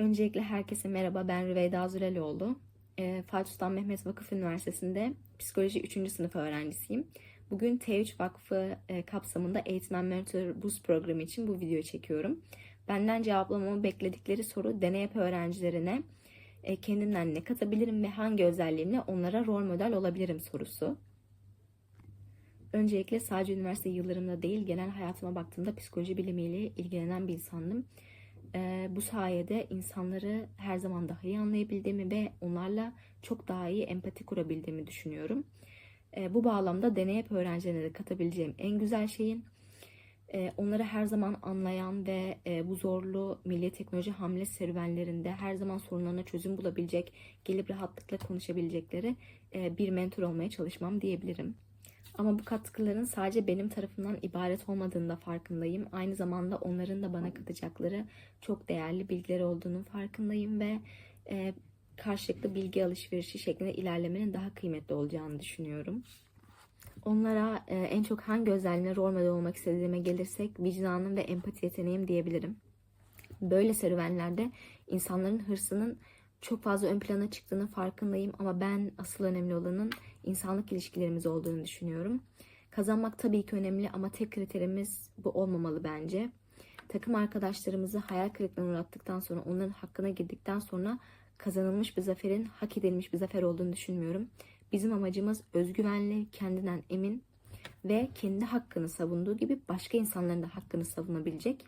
Öncelikle herkese merhaba. Ben Rüveyda Zürelioğlu. E, Fatih Sultan Mehmet Vakıf Üniversitesi'nde psikoloji 3. sınıf öğrencisiyim. Bugün T3 Vakfı e, kapsamında eğitmen mentor burs programı için bu videoyu çekiyorum. Benden cevaplamamı bekledikleri soru deney yap öğrencilerine e, kendimden ne katabilirim ve hangi özelliğimle onlara rol model olabilirim sorusu. Öncelikle sadece üniversite yıllarımda değil genel hayatıma baktığımda psikoloji bilimiyle ilgilenen bir insandım. Ee, bu sayede insanları her zaman daha iyi anlayabildiğimi ve onlarla çok daha iyi empati kurabildiğimi düşünüyorum. Ee, bu bağlamda deney yap öğrencilerine de katabileceğim en güzel şeyin e, onları her zaman anlayan ve e, bu zorlu milli teknoloji hamle serüvenlerinde her zaman sorunlarına çözüm bulabilecek, gelip rahatlıkla konuşabilecekleri e, bir mentor olmaya çalışmam diyebilirim. Ama bu katkıların sadece benim tarafından ibaret olmadığını da farkındayım. Aynı zamanda onların da bana katacakları çok değerli bilgiler olduğunun farkındayım ve e, karşılıklı bilgi alışverişi şeklinde ilerlemenin daha kıymetli olacağını düşünüyorum. Onlara e, en çok hangi özelliğine rol model olmak istediğime gelirsek vicdanım ve empati yeteneğim diyebilirim. Böyle serüvenlerde insanların hırsının çok fazla ön plana çıktığını farkındayım ama ben asıl önemli olanın insanlık ilişkilerimiz olduğunu düşünüyorum. Kazanmak tabii ki önemli ama tek kriterimiz bu olmamalı bence. Takım arkadaşlarımızı hayal kırıklığına uğrattıktan sonra onların hakkına girdikten sonra kazanılmış bir zaferin hak edilmiş bir zafer olduğunu düşünmüyorum. Bizim amacımız özgüvenli, kendinden emin ve kendi hakkını savunduğu gibi başka insanların da hakkını savunabilecek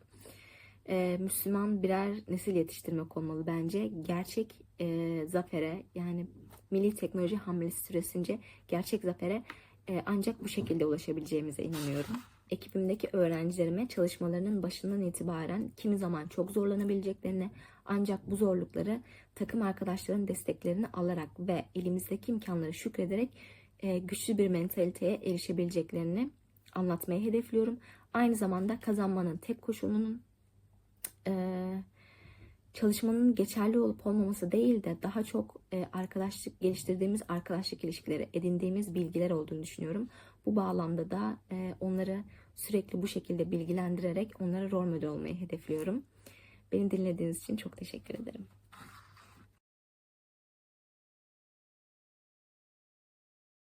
e, Müslüman birer nesil yetiştirmek olmalı bence. Gerçek e, zafere yani milli teknoloji hamlesi süresince gerçek zafere e, ancak bu şekilde ulaşabileceğimize inanıyorum. Ekibimdeki öğrencilerime çalışmalarının başından itibaren kimi zaman çok zorlanabileceklerini ancak bu zorlukları takım arkadaşlarının desteklerini alarak ve elimizdeki imkanları şükrederek e, güçlü bir mentaliteye erişebileceklerini anlatmayı hedefliyorum. Aynı zamanda kazanmanın tek koşulunun e, çalışmanın geçerli olup olmaması değil de daha çok e, arkadaşlık geliştirdiğimiz arkadaşlık ilişkileri, edindiğimiz bilgiler olduğunu düşünüyorum. Bu bağlamda da e, onları sürekli bu şekilde bilgilendirerek onlara rol model olmayı hedefliyorum. Beni dinlediğiniz için çok teşekkür ederim.